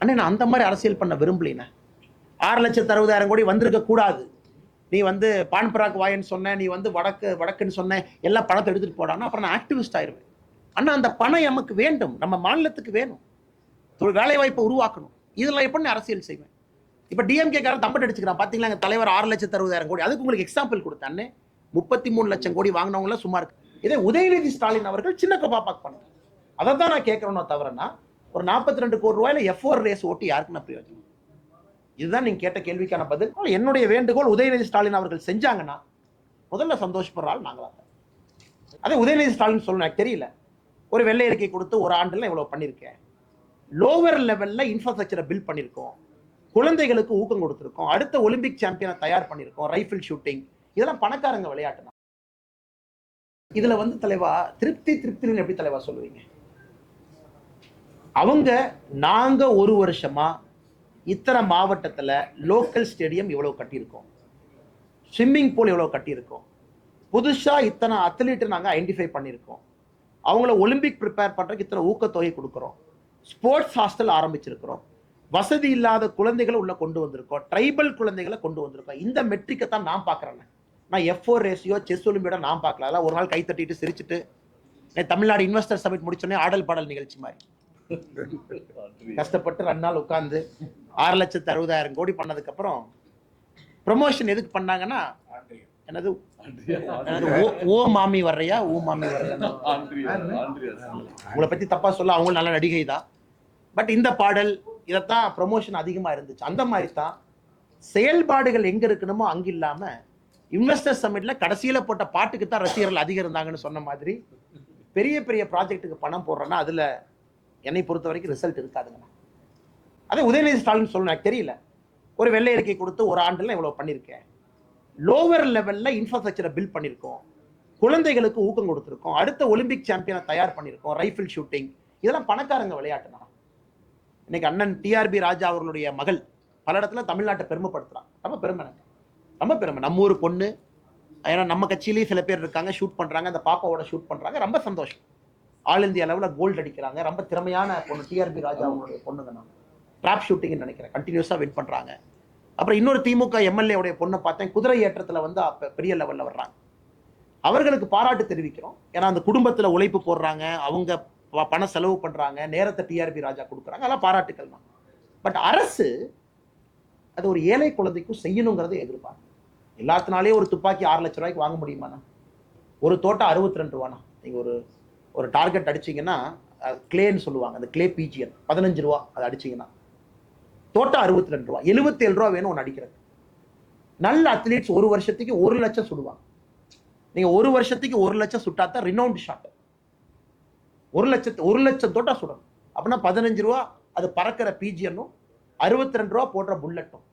அண்ணே நான் அந்த மாதிரி அரசியல் பண்ண விரும்பலினே ஆறு லட்சத்து அறுபதாயிரம் கோடி வந்திருக்க கூடாது. நீ வந்து பான் பராக் வாயன்னு சொன்ன நீ வந்து வடக்கு வடக்குன்னு சொன்ன எல்லா பணத்தை எடுத்துட்டு போடான்னா அப்புறம் நான் ஆக்டிவிஸ்ட் ஆயிருவேன். அண்ணா அந்த பணம் நமக்கு வேண்டும். நம்ம மாநிலத்துக்கு வேணும். ஒரு வேலைவாய்ப்பை உருவாக்கணும். இதெல்லாம் எப்படி நான் அரசியல் செய்வேன்? இப்போ டிஎம்கே காரன் தம்பட்டு அடிச்சுக்கிறான். பார்த்தீங்களா எங்கள் தலைவர் ஆறு லட்சத்து அறுபதாயிரம் கோடி. அதுக்கு உங்களுக்கு எக்ஸாம்பிள் கொடுத்தானே முப்பத்தி மூணு லட்சம் கோடி வாங்கினவங்களாம் சும்மா இருக்கு. இதே உதயநிதி ஸ்டாலின் அவர்கள் சின்ன கபாப்பாக் பண்ணாங்க அதை தான் நான் கேட்கறேனோ தவிரனா ஒரு நாற்பத்தி ரெண்டு கோடி ரூபாயில எஃப் ஓர் ரேஸ் ஓட்டி யாருக்கு நான் பிரயோஜனம்? இதுதான் நீங்க கேட்ட கேள்விக்கான பதில். என்னுடைய வேண்டுகோள் உதயநிதி ஸ்டாலின் அவர்கள் செஞ்சாங்கன்னா முதல்ல சந்தோஷப்படுற ஆள் நாங்களா அதே உதயநிதி ஸ்டாலின் சொல்லணும் எனக்கு தெரியல. ஒரு வெள்ளை அறிக்கை கொடுத்து ஒரு ஆண்டுல இவ்வளவு பண்ணியிருக்கேன் லோவர் லெவல்ல இன்ஃப்ராஸ்ட்ரக்சரை பில்ட் பண்ணியிருக்கோம் குழந்தைகளுக்கு ஊக்கம் கொடுத்துருக்கோம். அடுத்த ஒலிம்பிக் சாம்பியனை தயார் பண்ணியிருக்கோம் ரைஃபிள் ஷூட்டிங் இதெல்லாம் பணக்காரங்க விளையாட்டு தான் இதுல வந்து தலைவா திருப்தி திருப்தின்னு எப்படி தலைவா சொல்லுவீங்க? அவங்க நாங்கள் ஒரு வருஷமாக இத்தனை மாவட்டத்தில் லோக்கல் ஸ்டேடியம் இவ்வளோ கட்டியிருக்கோம். ஸ்விம்மிங் பூல் இவ்வளோ கட்டியிருக்கோம். புதுசாக இத்தனை அத்லீட்டை நாங்கள் ஐடென்டிஃபை பண்ணியிருக்கோம். அவங்கள ஒலிம்பிக் ப்ரிப்பேர் பண்ணுறதுக்கு இத்தனை ஊக்கத்தொகை கொடுக்குறோம். ஸ்போர்ட்ஸ் ஹாஸ்டல் ஆரம்பிச்சிருக்கிறோம். வசதி இல்லாத குழந்தைகளை உள்ளே கொண்டு வந்திருக்கோம். ட்ரைபல் குழந்தைகளை கொண்டு வந்திருக்கோம். இந்த மெட்ரிக்கை தான் நான் பார்க்குறேன். நான் F O four ratio chess ஒலிம்பியோட நான் பார்க்கல. அதெல்லாம் ஒரு நாள் கை தட்டிட்டு சிரிச்சுட்டு தமிழ்நாடு இன்வெஸ்டர் சமிட் முடிச்சோடனே ஆடல் பாடல் நிகழ்ச்சி மாதிரி. கஷ்டப்பட்டு ரெண்டு நாள் உட்காந்து ஆறு லட்சத்து அறுபதாயிரம் கோடி பண்ணதுக்கு அப்புறம் ப்ரொமோஷன் எதுக்கு பண்ணாங்கன்னா எனது ஓ- ஓ மாமி வர்றையா ஓ மாமி வர்றையா? உங்களை பத்தி தப்பா சொல்ல அவங்களும் நல்ல நடிகை தான் பட் இந்த பாடல் இதைத்தான் ப்ரொமோஷன் அதிகமா இருந்துச்சு. அந்த மாதிரி தான் செயல்பாடுகள் எங்க இருக்கணுமோ அங்க இல்லாம இன்வெஸ்டர் சமிட்ல கடைசியில போட்ட பாட்டுக்கு தான் ரசிகர்கள் அதிகம் இருந்தாங்கன்னு சொன்ன மாதிரி பெரிய பெரிய ப்ராஜெக்ட்டுக்கு பணம் போடுறோன்னா அதுல என்னை பொறுத்த வரைக்கும் ரிசல்ட் இருக்காதுங்கண்ணா அதே உதயநிதி ஸ்டாலின் சொல்லணும் எனக்கு தெரியல. ஒரு வெள்ளை அறிக்கை கொடுத்து ஒரு ஆண்டுல இவ்வளவு பண்ணியிருக்கேன் லோவர் லெவல்ல இன்ஃப்ராஸ்ட்ரக்சரை பில்ட் பண்ணியிருக்கோம் குழந்தைகளுக்கு ஊக்கம் கொடுத்துருக்கோம். அடுத்த ஒலிம்பிக் சாம்பியனை தயார் பண்ணியிருக்கோம் ரைஃபிள் ஷூட்டிங் இதெல்லாம் பணக்காரங்க விளையாட்டு தான். இன்னைக்கு அண்ணன் டிஆர்பி ராஜா அவர்களுடைய மகள் பல இடத்துல தமிழ்நாட்டை பெருமைப்படுத்துறான். ரொம்ப பெருமை எனக்கு. ரொம்ப பெருமை. நம்ம ஊர் பொண்ணு. ஏன்னா நம்ம கட்சியிலேயே சில பேர் இருக்காங்க ஷூட் பண்ணுறாங்க அந்த பாப்பாவோட ஷூட் பண்ணுறாங்க ரொம்ப சந்தோஷம். ஆல் இந்தியா லெவலில் கோல்டு அடிக்கிறாங்க. ரொம்ப திறமையான பொண்ணு டிஆர்பி ராஜா அவங்களுடைய பொண்ணுங்க நான் ட்ராப் ஷூட்டிங்னு நினைக்கிறேன். கண்டினியூஸாக வின் பண்றாங்க. அப்புறம் இன்னொரு திமுக எம்எல்ஏவுடைய பொண்ணை பார்த்தேன். குதிரை ஏற்றத்துல வந்து அப்ப பெரிய லெவல்ல வர்றாங்க. அவர்களுக்கு பாராட்டு தெரிவிக்கிறோம். ஏன்னா அந்த குடும்பத்துல உழைப்பு போடுறாங்க. அவங்க பணம் பண செலவு பண்றாங்க. நேரத்தை டிஆர்பி ராஜா கொடுக்குறாங்க. அதெல்லாம் பாராட்டுக்கள் தான். பட் அரசு அது ஒரு ஏழை குழந்தைக்கும் செய்யணுங்கிறத எதிர்பார்க்கு எல்லாத்தினாலே ஒரு துப்பாக்கி ஆறு லட்ச ரூபாய்க்கு வாங்க முடியுமாண்ணா? ஒரு தோட்டம் அறுபத்தி ரெண்டு ரூபாண்ணா. நீங்கள் ஒரு ஒரு டார்கெட் அடிச்சீங்கன்னா கிளேன்னு சொல்லுவாங்க. அந்த கிளே பிஜிஎன் பதினஞ்சு ரூபா அதை அடிச்சீங்கன்னா. தோட்டம் அறுபத்தி ரெண்டு ரூபா. எழுபத்தேழு ரூபா வேணும் ஒன்று அடிக்கிறது நல்ல அத்லீட்ஸ் ஒரு வருஷத்துக்கு ஒரு லட்சம் சுடுவாங்க. நீங்கள் ஒரு வருஷத்துக்கு ஒரு லட்சம் சுட்டா தான் ரினவுண்ட் ஷாட் ஒரு லட்சத்து ஒரு லட்சம் தோட்டா சுடணும். அப்படின்னா பதினஞ்சு ரூபா அது பறக்கிற பிஜிஎன்னும் அறுபத்தி ரெண்டு ரூபா போடுற புல்லட்டும்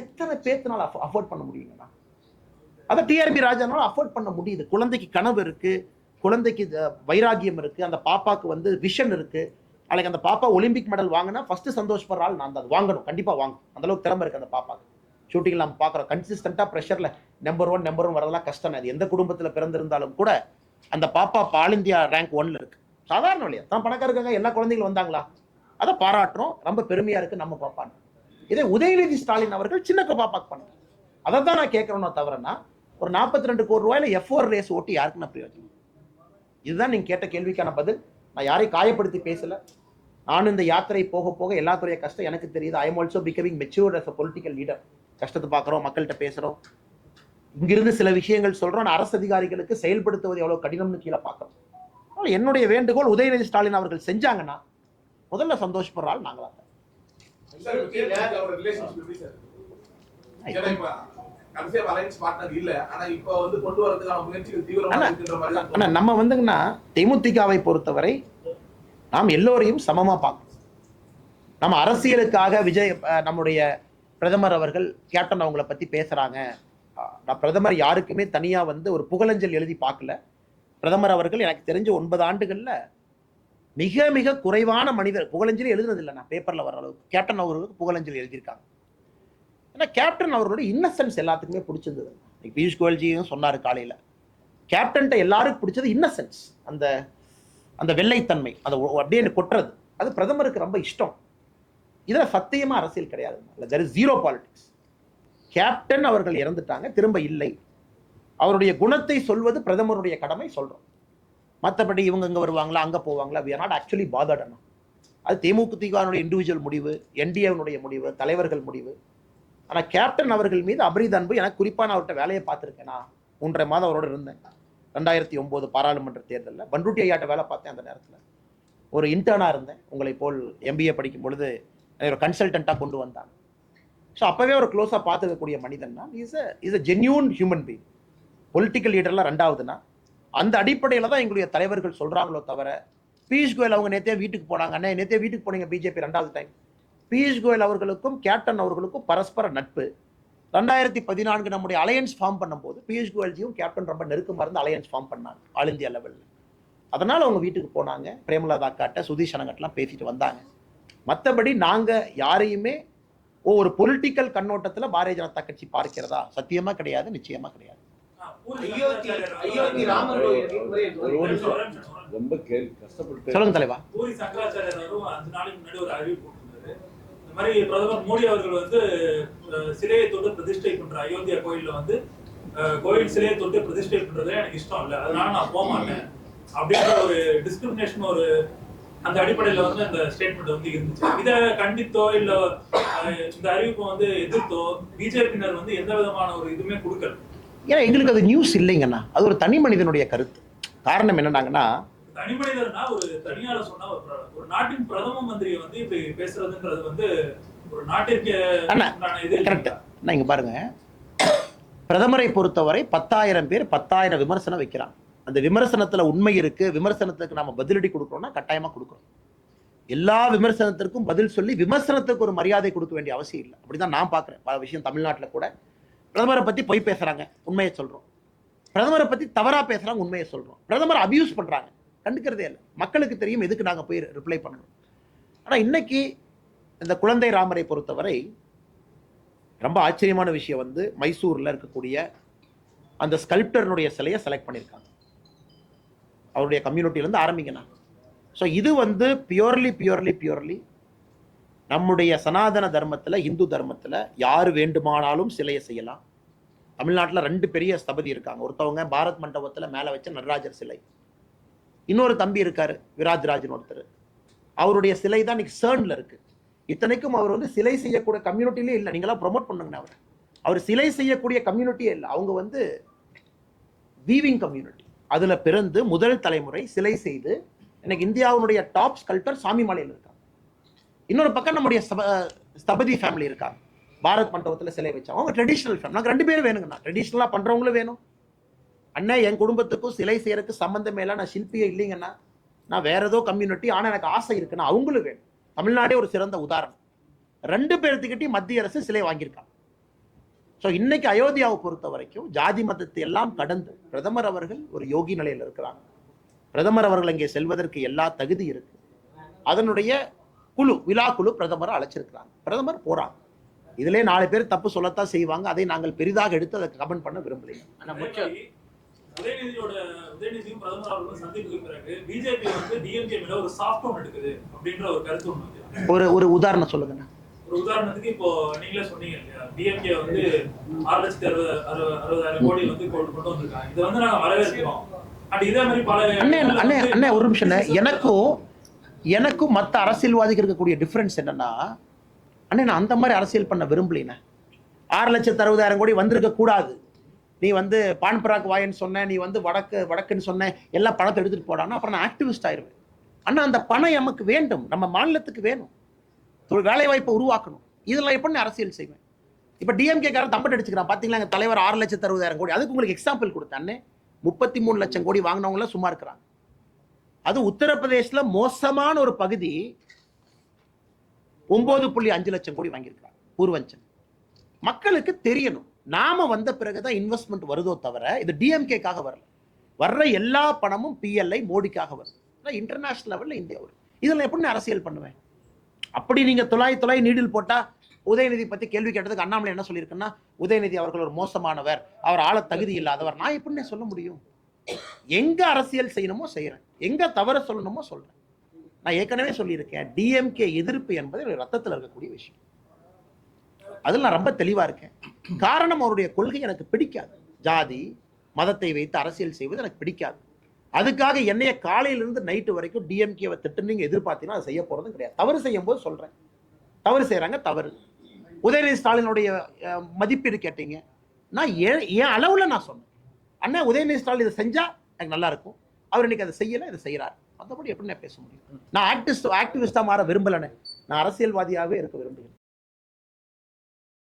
எத்தனை பேர்த்தினால அஃபோர்ட் பண்ண முடியுங்கண்ணா? அதை டிஆர்பி ராஜானால அஃபோர்ட் பண்ண முடியுது. குழந்தைக்கு கனவு இருக்குது குழந்தைக்கு வைராகியம் இருக்குது அந்த பாப்பாவுக்கு வந்து விஷன் இருக்குது நாளைக்கு அந்த பாப்பா ஒலிம்பிக் மெடல் வாங்கினா ஃபஸ்ட்டு சந்தோஷப்படுற ஆள் நான் தான். அது வாங்கணும் கண்டிப்பாக வாங்கணும். அந்தளவுக்கு திறமை இருக்குது அந்த பாப்பாக்கு. ஷூட்டிங்கில் நம்ம பார்க்குறோம். கன்சிஸ்டண்ட்டாக ப்ரெஷரில் நம்பர் ஒன் நம்பர் ஒன் வரதெல்லாம் கஷ்டம். அது எந்த குடும்பத்தில் பிறந்திருந்தாலும் கூட அந்த பாப்பா ஆல் இந்தியா ரேங்க் ஒன்ல இருக்குது சாதாரண வழியா. தான் பணக்கார எல்லா குழந்தைகளும் வந்தாங்களா? அதை பாராட்டுறோம். ரொம்ப பெருமையாக இருக்குது நம்ம பாப்பான்னு. இதே உதயநிதி ஸ்டாலின் அவர்கள் சின்ன பாப்பாக்கு பண்ணுறேன் அதை தான் நான் கேட்கறேனோ தவிரனா ஒரு நாற்பத்தி ரெண்டு கோடி ரூபாயில் எஃப் ஓர் ரேஸ் ஓட்டி யாருக்கு நான் பிரயோஜனம்? இதுதான் நீங்க கேட்ட கேள்விக்கான பதில். நான் யாரையும் காயப்படுத்தி பேசல. நானும் இந்த யாத்திரை போக போக எல்லாத்துடைய கஷ்டம் எனக்கு தெரியுது. I am also becoming matured as a political leader கஷ்டத்தை பார்க்குறோம் மக்கள்கிட்ட பேசுறோம். இங்கிருந்து சில விஷயங்கள் சொல்றோம். ஆனா அரசு அதிகாரிகளுக்கு செயல்படுத்துவது எவ்வளவு கடினம்னு கீழே பார்க்கறோம். அதனால என்னுடைய வேண்டுகோள் உதயநிதி ஸ்டாலின் அவர்கள் செஞ்சாங்கன்னா முதல்ல சந்தோஷப்படுற ஆள் நாங்களா கடைசியா அலைன்ஸ் பார்ட்னர் இல்ல. ஆனா இப்ப வந்து கொண்டு வரதுக்கான முயற்சிகள் தீவிரமா ஆனா- இருக்குன்ற மாதிரி தான் ஆனா நம்ம வந்துங்கன்னா தேமுதிகவை பொறுத்தவரை நாம் எல்லோரையும் சமமா பார்க்கணும். நம்ம அரசியலுக்காக விஜய் நம்முடைய பிரதமர் அவர்கள் கேப்டன் அவங்கள பத்தி பேசுறாங்க. நான் பிரதமர் யாருக்குமே தனியா வந்து ஒரு புகழஞ்சல் எழுதி பார்க்கல. பிரதமர் அவர்கள் எனக்கு தெரிஞ்ச ஒன்பது ஆண்டுகள்ல மிக மிக குறைவான மனிதர் புகழஞ்சலி எழுதுனது இல்லை நான் பேப்பர்ல வர அளவுக்கு. கேப்டன் அவர்களுக்கு புகழஞ்சலி எழுதியிருக்காங்க. ஏன்னா கேப்டன் அவர்களுடைய இன்னசென்ஸ் எல்லாத்துக்குமே பிடிச்சிருந்தது இன்னைக்கு பியூஷ் கோயல்ஜியும் சொன்னாரு காலையில. கேப்டன்ட்ட எல்லாருக்கும் பிடிச்சது இன்னசென்ஸ் அந்த அந்த வெள்ளைத்தன்மை. அந்த ஒ- அப்படியே கொட்டுறது. அது பிரதமருக்கு ரொம்ப இஷ்டம். இதுல சத்தியமா அரசியல் கிடையாது. There is zero politics captain அவர்கள் இறந்துட்டாங்க திரும்ப இல்லை. அவருடைய குணத்தை சொல்வது பிரதமருடைய கடமை சொல்றோம். மற்றபடி இவங்க இங்க வருவாங்களா அங்க போவாங்களா? We are not ஆக்சுவலி அண்ணா. அது தேமுதிகனுடைய இண்டிவிஜுவல் முடிவு என்டிஏனுடைய முடிவு தலைவர்கள் முடிவு. ஆனால் கேப்டன் அவர்கள் மீது அபரித அன்பு எனக்கு குறிப்பான நான் அவர்கிட்ட வேலையை பார்த்துருக்கேன்? நான் மூன்றரை மாதம் அவரோட இருந்தேன். ரெண்டாயிரத்தி ஒம்பது பாராளுமன்ற தேர்தலில். பண்ருட்டி ஐயாட்ட வேலை பார்த்தேன் அந்த நேரத்தில். ஒரு இன்டர்னாக இருந்தேன். உங்களை போல் எம்பிஏ படிக்கும் பொழுது ஒரு கன்சல்டண்ட்டாக கொண்டு வந்தாங்க ஸோ அப்போவே ஒரு க்ளோஸாக பார்த்துக்கக்கூடிய மனிதன் தான் is a is a genuine human being political லீடர்லாம் ரெண்டாவதுனா அந்த அடிப்படையில் தான் எங்களுடைய தலைவர்கள் சொல்கிறாங்களோ தவிர பியூஷ் கோயல் அவங்க நேற்றே வீட்டுக்கு போனாங்க. அண்ணே நேத்தே வீட்டுக்கு போனீங்க பிஜேபி ரெண்டாவது டைம் பியூஷ் கோயல் அவர்களுக்கும் கேப்டன் அவர்களுக்கும் பரஸ்பர நட்பு. ரெண்டாயிரத்தி பதினான்கு நம்முடைய அலையன்ஸ் ஃபார்ம் பண்ணும்போது பியூஷ் கோயல்ஜியும் கேப்டன் ரொம்ப நெருக்கமாக இருந்து அலையன்ஸ் ஃபார்ம் பண்ணாங்க ஆல் இந்தியா லெவலில். அதனால் அவங்க வீட்டுக்கு போனாங்க பிரேமலதா காட்ட சுதீஷ் அனகட்லாம் பேசிட்டு வந்தாங்க. மற்றபடி நாங்கள் யாரையுமே ஒரு பொலிட்டிக்கல் கண்ணோட்டத்தில் பாரதிய ஜனதா கட்சி பார்க்கிறதா? சத்தியமா கிடையாது நிச்சயமா கிடையாது. சொல்லுங்க தலைவா. மாதிரி பிரதமர் மோடி அவர்கள் வந்து சிலையை தொட்டு பிரதிஷ்டை பண்ற அயோத்தியா கோயில்ல வந்து கோயில் சிலையை தொட்டு பிரதிஷ்டை பண்றது எனக்கு இஷ்டம் இல்லை. அதனால நான் போக மாட்டேன். அப்படின்ற ஒரு டிஸ்கிரிமினேஷன் ஒரு அந்த அடிப்படையில வந்து அந்த ஸ்டேட்மெண்ட் வந்து இருந்துச்சு. இதை கண்டித்தோ இல்ல இந்த அறிவிப்பை வந்து எதிர்த்தோ பிஜேபியினர் வந்து எந்த விதமான ஒரு இதுவுமே கொடுக்கல. ஏன்னா எங்களுக்கு அது நியூஸ் இல்லைங்கண்ணா. அது ஒரு தனி மனிதனுடைய கருத்து. காரணம் என்னன்னாங்கன்னா தனி மனிதர்னா ஒரு தனியால சொன்னா ஒரு நாட்டின் பிரதம மந்திரி வந்து இப்படி பேசுறதுன்றது வந்து ஒரு நாட்டிற்கு கரெக்ட் நான் இங்க பாருங்க. பிரதமரை பொறுத்தவரை பத்தாயிரம் பேர் பத்தாயிரம் விமர்சனம் வைக்கிறாங்க. அந்த விமர்சனத்துல உண்மை இருக்கு. விமர்சனத்துக்கு நாம பதிலடி கொடுக்கறோம்னா கட்டாயமா கொடுக்குறோம் எல்லா விமர்சனத்திற்கும் பதில் சொல்லி விமர்சனத்துக்கு ஒரு மரியாதை கொடுக்க வேண்டிய அவசியம் இல்லை. அப்படிதான் நான் பார்க்குறேன் பல விஷயம் தமிழ்நாட்டில் கூட. பிரதமரை பத்தி பொய் பேசுறாங்க. உண்மையை சொல்றோம். பிரதமரை பத்தி தவறா பேசுறாங்க. உண்மையை சொல்றோம். பிரதமர் அபியூஸ் பண்றாங்க. கண்டுக்கிறதே இல்லை. மக்களுக்கு தெரியும் எதுக்கு நாங்கள் போய் ரிப்ளை பண்ணணும் ஆனால் இன்னைக்கு இந்த குழந்தை ராமரை பொறுத்தவரை ரொம்ப ஆச்சரியமான விஷயம் வந்து மைசூரில் இருக்கக்கூடிய அந்த ஸ்கல்ப்டர்னுடைய சிலையை செலக்ட் பண்ணியிருக்காங்க. அவருடைய கம்யூனிட்டிலேருந்து ஆரம்பிக்கணும். ஸோ இது வந்து பியூர்லி பியூர்லி பியூர்லி நம்முடைய சனாதன தர்மத்தில் இந்து தர்மத்தில் யார் வேண்டுமானாலும் சிலையை செய்யலாம். தமிழ்நாட்டில் ரெண்டு பெரிய ஸ்தபதி இருக்காங்க. ஒருத்தவங்க பாரத் மண்டபத்தில் மேலே வச்ச நடராஜர் சிலை. இன்னொரு தம்பி இருக்காரு விராஜ்ராஜன் ஒருத்தர். அவருடைய சிலை தான் இன்னைக்கு சேர்ன்ல இருக்கு. இத்தனைக்கும் அவர் வந்து சிலை செய்யக்கூடிய கம்யூனிட்டிலே இல்லை. நீங்களாம் ப்ரொமோட் பண்ணுங்க அவர். அவர் சிலை செய்யக்கூடிய கம்யூனிட்டியே இல்லை. அவங்க வந்து வீவிங் கம்யூனிட்டி அதில் பிறந்து முதல் தலைமுறை சிலை செய்து இன்னைக்கு இந்தியாவுடைய டாப் ஸ்கல்ப்டர் சாமிமலையில் இருக்காங்க. இன்னொரு பக்கம் நம்முடைய ஸ்தபதி ஃபேமிலி இருக்காங்க. பாரத் மண்டபத்தில் சிலை வச்சாங்க அவங்க ட்ரெடிஷ்னல் ஃபேமிலி நாங்கள் ரெண்டு பேரும் வேணுங்கண்ணா. ட்ரெடிஷ்னலாக பண்ணுறவங்களும் வேணும். அண்ணா என் குடும்பத்துக்கும் சிலை செய்யறதுக்கு சம்மந்தமே இல்லை. நான் சில்பியே இல்லைங்கண்ணா. நான் வேற ஏதோ கம்யூனிட்டி ஆனால் எனக்கு ஆசை இருக்குன்னா அவங்களும் வேணும். தமிழ்நாடே ஒரு சிறந்த உதாரணம். ரெண்டு பேர்த்துக்கிட்டையும் மத்திய அரசு சிலை வாங்கியிருக்காங்க ஸோ இன்னைக்கு அயோத்தியாவை பொறுத்த வரைக்கும் ஜாதி மதத்தை எல்லாம் கடந்து பிரதமர் அவர்கள் ஒரு யோகி நிலையில் இருக்கிறாங்க. பிரதமர் அவர்கள் அங்கே செல்வதற்கு எல்லா தகுதி இருக்கு. அதனுடைய குழு விழா குழு பிரதமரை அழைச்சிருக்கிறாங்க. பிரதமர் போறாங்க. இதிலே நாலு பேர் தப்பு சொல்லத்தான் செய்வாங்க. அதை நாங்கள் பெரிதாக எடுத்து அதை கமெண்ட் பண்ண விரும்பலைங்க உதயநிதியோட உதயநிதியும் பிரதமர் அவர்களும் சந்திப்புக்கு பிறகு பிஜேபி வந்து டிஎம்கே மேல ஒரு சாஃப்ட் ஒன் எடுக்குது அப்படின்ற ஒரு கருத்து வந்து ஒரு ஒரு உதாரணம் சொல்லுங்கண்ணா. ஒரு உதாரணத்துக்கு இப்போ நீங்களே சொன்னீங்க இல்லையா? டிஎம்கே வந்து ஆறு லட்சத்தி அறுபது அறுபது அறுபதாயிரம் கோடி வந்து கொண்டு கொண்டு வந்திருக்காங்க. இதை வந்து நாங்க வரவேற்கிறோம். அண்ட் இதே மாதிரி பல அண்ணே அண்ணே ஒரு நிமிஷம். எனக்கும் எனக்கும் மற்ற அரசியல்வாதிக்கு இருக்கக்கூடிய டிஃபரன்ஸ் என்னன்னா அண்ணே நான் அந்த மாதிரி அரசியல் பண்ண விரும்பலினே ஆறு லட்சத்து அறுபதாயிரம் கோடி வந்திருக்க கூடாது நீ வந்து பான் பராக் வாயன்னு சொன்ன நீ வந்து வடக்கு வடக்குன்னு சொன்ன எல்லா பணத்தை எடுத்துட்டு போடான்னா அப்புறம் நான் ஆக்டிவிஸ்ட் ஆயிடுவேன் ஆனால் அந்த பணம் நமக்கு வேண்டும். நம்ம மாநிலத்துக்கு வேணும். ஒரு வேலை வாய்ப்பை உருவாக்கணும். இதெல்லாம் எப்படி நான் அரசியல் செய்வேன்? இப்போ டிஎம்கே காரன் தம்பட்டு அடிச்சுக்கிறான். பார்த்தீங்களா எங்கள் தலைவர் ஆறு லட்சத்து அறுபதாயிரம் கோடி. அதுக்கு உங்களுக்கு எக்ஸாம்பிள் கொடுத்தானே முப்பத்தி மூணு லட்சம் கோடி வாங்கினவங்களாம் சும்மா இருக்கிறாங்க. அது உத்தரப்பிரதேசில் மோசமான ஒரு பகுதி. ஒம்பது புள்ளி அஞ்சு லட்சம் கோடி வாங்கியிருக்கிறாங்க. பூர்வஞ்சன் மக்களுக்கு தெரியணும். நாம வந்த பிறகுதான் இன்வெஸ்ட்மெண்ட் வருதோ தவிர இது டிஎம்கேக்காக வரல. வர்ற எல்லா பணமும் பிஎல்ஐ மோடிக்காக வருது. இன்டர்நேஷனல் லெவலில் இந்தியா வரும் இதில் எப்படி நான் அரசியல் பண்ணுவேன்? அப்படி நீங்கள் தொலாய் தொலாய் நீடில் போட்டால் உதயநிதி பற்றி கேள்வி கேட்டதுக்கு அண்ணாமலை என்ன சொல்லியிருக்குன்னா உதயநிதி அவர்கள் ஒரு மோசமானவர் அவர் ஆள தகுதி இல்லாதவர். நான் எப்படின்னு சொல்ல முடியும்? எங்கே அரசியல் செய்யணுமோ செய்கிறேன் எங்கே தவற சொல்லணுமோ சொல்கிறேன் நான் ஏற்கனவே சொல்லியிருக்கேன் டிஎம்கே எதிர்ப்பு என்பது ரத்தத்தில் இருக்கக்கூடிய விஷயம். அதில் நான் ரொம்ப தெளிவாக இருக்கேன். காரணம் அவருடைய கொள்கை எனக்கு பிடிக்காது. ஜாதி மதத்தை வைத்து அரசியல் செய்வது எனக்கு பிடிக்காது. அதுக்காக என்னைய காலையிலிருந்து நைட்டு வரைக்கும் டிஎம்கேவை திட்டு நீங்கள் எதிர்பார்த்தீங்கன்னா அதை செய்ய போகிறதும் கிடையாது. தவறு செய்யும் போது சொல்றேன். தவறு செய்கிறாங்க தவறு. உதயநிதி ஸ்டாலினுடைய மதிப்பீடு கேட்டீங்க. நான் ஏ என் அளவுல நான் சொன்னேன். அண்ணா உதயநிதி ஸ்டாலின் இதை செஞ்சால் எனக்கு நல்லா இருக்கும். அவர் இன்னைக்கு அதை செய்யலை இதை செய்கிறார் மற்றபடி எப்படி நான் பேச முடியும்? நான் ஆக்டிஸ்ட் ஆக்டிவிஸ்டா மாற விரும்பலனே நான் அரசியல்வாதியாகவே இருக்க விரும்புகிறேன்.